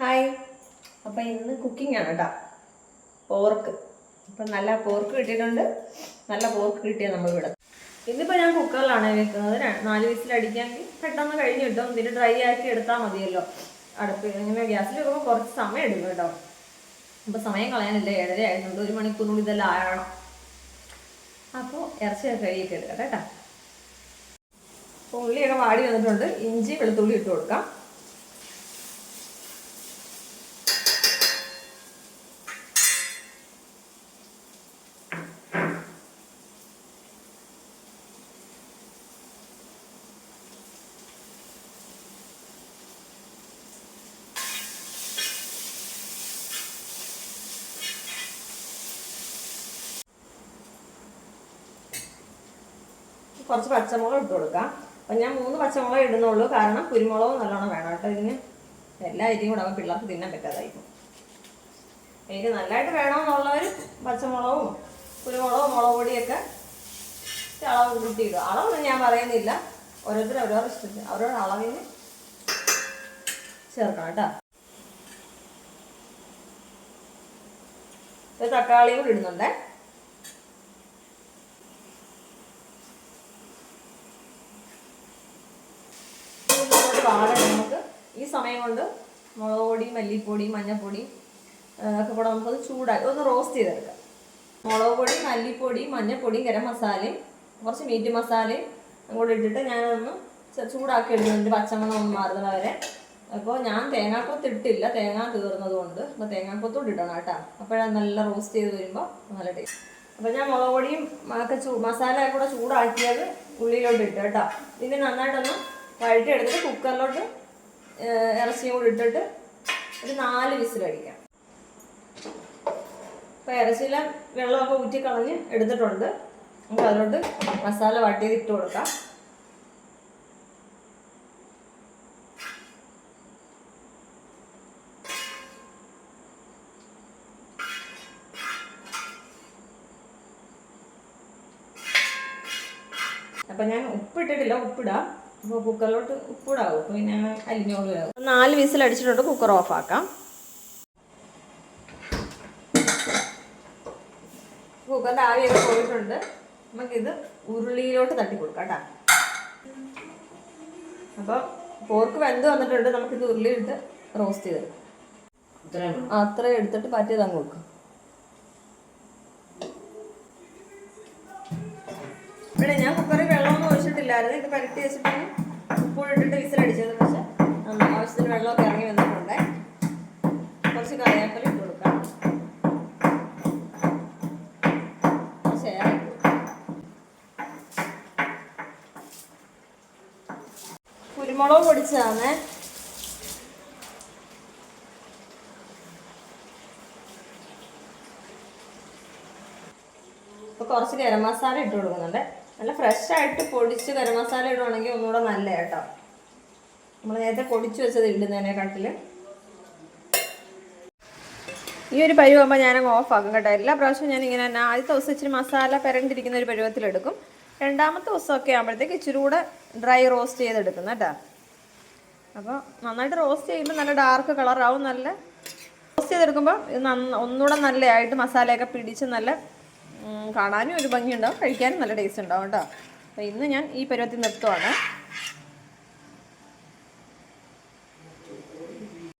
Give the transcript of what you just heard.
Hi. അപ്പം ഇന്ന് cooking ആണ് കേട്ടോ പോർക്ക് അപ്പം നല്ല പോർക്ക് കിട്ടിയിട്ടുണ്ട്. നല്ല പോർക്ക് കിട്ടിയാൽ നമ്മൾ ഇവിടെ ഇന്നിപ്പോൾ ഞാൻ കുക്കറിലാണ് വെക്കുന്നത്. നാല് വിസിലടിക്കാമെങ്കിൽ പെട്ടെന്ന് കഴിഞ്ഞ് കിട്ടും. ഇതിന് ഡ്രൈ ആക്കി എടുത്താൽ മതിയല്ലോ. അടുപ്പ് ഇങ്ങനെ ഗ്യാസിൽ വെക്കുമ്പോൾ കുറച്ച് സമയം എടുക്കും കേട്ടോ. അപ്പോൾ സമയം കളയാനില്ല? ഏഴര ആയിരുന്നുണ്ട് ഒരു മണിക്കൂറിനുള്ളിൽ ഇതെല്ലാം ആകണം അപ്പോൾ ഇറച്ചിയൊക്കെ കഴുകിയിട്ട് എടുക്കാം കേട്ടോ. അപ്പോൾ ഉള്ളിയൊക്കെ വാടി വന്നിട്ടുണ്ട്. ഇഞ്ചി വെളുത്തുള്ളി ഇട്ട് കൊടുക്കാം. കുറച്ച് പച്ചമുളക് ഇട്ട് കൊടുക്കാം. അപ്പം ഞാൻ മൂന്ന് പച്ചമുളക് ഇടുന്നുള്ളൂ. കാരണം കുരുമുളകും നല്ലോണം വേണം കേട്ടോ. ഇതിന് എല്ലാ അരിയും കൂടെ പിള്ളേർക്ക് തിന്നാൻ പറ്റാതായിരിക്കും. എനിക്ക് നല്ലതായിട്ട് വേണമെന്നുള്ളവർ പച്ചമുളകും കുരുമുളകും മുളക് പൊടിയൊക്കെ അളവ് കൂട്ടിയിടും അളവൊന്നും ഞാൻ പറയുന്നില്ല. ഓരോരുത്തർ ഓരോ ഇഷ്ടത്തിന്. അവരോട് അളവിന് ചേർക്കണം കേട്ടോ. തക്കാളിയും ഇടുന്നുണ്ടേ. ഇതിലോട്ട് വാടണം നമുക്ക് ഈ സമയം കൊണ്ട് മുളക് പൊടി മല്ലിപ്പൊടി മഞ്ഞൾപ്പൊടി ഒക്കെ കൂടെ നമുക്കത് ചൂടാക്കി ഒന്ന് റോസ്റ്റ് ചെയ്തെടുക്കാം. മുളക് പൊടി മല്ലിപ്പൊടി മഞ്ഞൾപ്പൊടി ഗരം മസാലയും കുറച്ച് മീറ്റ് മസാലയും കൂടെ ഇട്ടിട്ട് ഞാനൊന്ന് ചൂടാക്കി എടുക്കുന്നുണ്ട് പച്ചമണം ഒന്ന് മാറുന്നത് വരെ. അപ്പോൾ ഞാൻ തേങ്ങാക്കൊത്ത് ഇട്ടില്ല. തേങ്ങ തീർന്നത് കൊണ്ട്. അപ്പോൾ തേങ്ങാക്കൊത്തോട് ഇടണം കേട്ടോ. അപ്പോഴാണ് നല്ല റോസ്റ്റ് ചെയ്ത് വരുമ്പോൾ നല്ല ടേസ്റ്റ് അപ്പോൾ ഞാൻ മുളക് പൊടിയും ഒക്കെ ചൂ മസാല കൂടെ ചൂടാക്കിയത് ഉള്ളിലോട്ട് ഇട്ട് കേട്ടോ. ഇതിന് നന്നായിട്ടൊന്ന് വഴറ്റി എടുത്തിട്ട് കുക്കറിലോട്ട് ഇറച്ചിയും കൂടി ഇട്ടിട്ട് ഒരു നാല് വിസിൽ അടിക്കാം. അപ്പോൾ ഇറച്ചിയിലെ വെള്ളമൊക്കെ ഊറ്റിക്കളഞ്ഞ് എടുത്തിട്ടുണ്ട്. നമുക്ക് അതിലോട്ട് മസാല വട്ടിയത് ഇട്ട് കൊടുക്കാം. അപ്പം ഞാൻ ഉപ്പിട്ടിട്ടില്ല ഉപ്പിടാം. അപ്പോൾ കുക്കറിലോട്ട് ഉപ്പിടാവും. പിന്നെ അലിഞ്ഞോളൂ നാല് വിസിൽ അടിച്ചിട്ടുണ്ട് കുക്കർ ഓഫാക്കാം കുക്കറിന്റെ ആവിയൊക്കെ പോയിട്ടുണ്ട്. നമുക്കിത് ഉരുളിയിലോട്ട് തട്ടി കൊടുക്കാം കേട്ടോ. അപ്പോൾ പോർക്ക് വെന്ത് വന്നിട്ടുണ്ട്. നമുക്കിത് ഉരുളിയിട്ട് റോസ്റ്റ് ചെയ്തെടുക്കാം അത്ര എടുത്തിട്ട് പറ്റിയത് അങ്ങ് വെക്കും. ഇവിടെ ഞാൻ കുക്കറിൽ വെള്ളമൊന്നും ഒഴിച്ചിട്ടില്ലായിരുന്നു ഇത് പരട്ടി വെച്ചിട്ടാണ് ഉപ്പിട്ടിട്ട് വിസിലടിച്ചത് പക്ഷെ ആവശ്യത്തിന് വെള്ളമൊക്കെ ഇറങ്ങി വന്നിട്ടുണ്ട്. കുറച്ച് കറിവേപ്പില ഇട്ട് കൊടുക്കാം. കുരുമുളക് പൊടിച്ചതാണ്. ഇപ്പോൾ കുറച്ച് ഗരം മസാല ഇട്ട് കൊടുക്കുന്നുണ്ട്. നല്ല ഫ്രഷ് ആയിട്ട് പൊടിച്ച് ഗരം മസാല ഇടുവാണെങ്കിൽ ഒന്നുകൂടെ നല്ല കേട്ടോ. നമ്മൾ നേരത്തെ പൊടിച്ച് വെച്ചത് ഇടുന്നതിനെക്കാട്ടിൽ ഈ ഒരു പരുവാകുമ്പോൾ ഞാനങ്ങ് ഓഫാക്കും കേട്ടോ. എല്ലാ പ്രാവശ്യവും ഞാൻ ഇങ്ങനെ തന്നെ ആദ്യത്തെ ദിവസം ഇച്ചിരി മസാല പെരണ്ടിരിക്കുന്ന ഒരു പരുവത്തിലെടുക്കും രണ്ടാമത്തെ ദിവസമൊക്കെ ആകുമ്പോഴത്തേക്ക് ഇച്ചിരി കൂടെ ഡ്രൈ റോസ്റ്റ് ചെയ്തെടുക്കും കേട്ടോ. അപ്പോൾ നന്നായിട്ട് റോസ്റ്റ് ചെയ്യുമ്പോൾ നല്ല ഡാർക്ക് കളറാവും നല്ല റോസ്റ്റ് ചെയ്തെടുക്കുമ്പോൾ ഇത് നന്ന ഒന്നുകൂടെ നല്ലതായിട്ട് മസാലയൊക്കെ പിടിച്ച് നല്ല കാണാനും ഒരു ഭംഗിയുണ്ടാവും കഴിക്കാനും നല്ല ടേസ്റ്റ് ഉണ്ടാവും കേട്ടോ. അപ്പോൾ ഇന്ന് ഞാൻ ഈ പരുവത്തിൽ നിർത്തുവാണ്.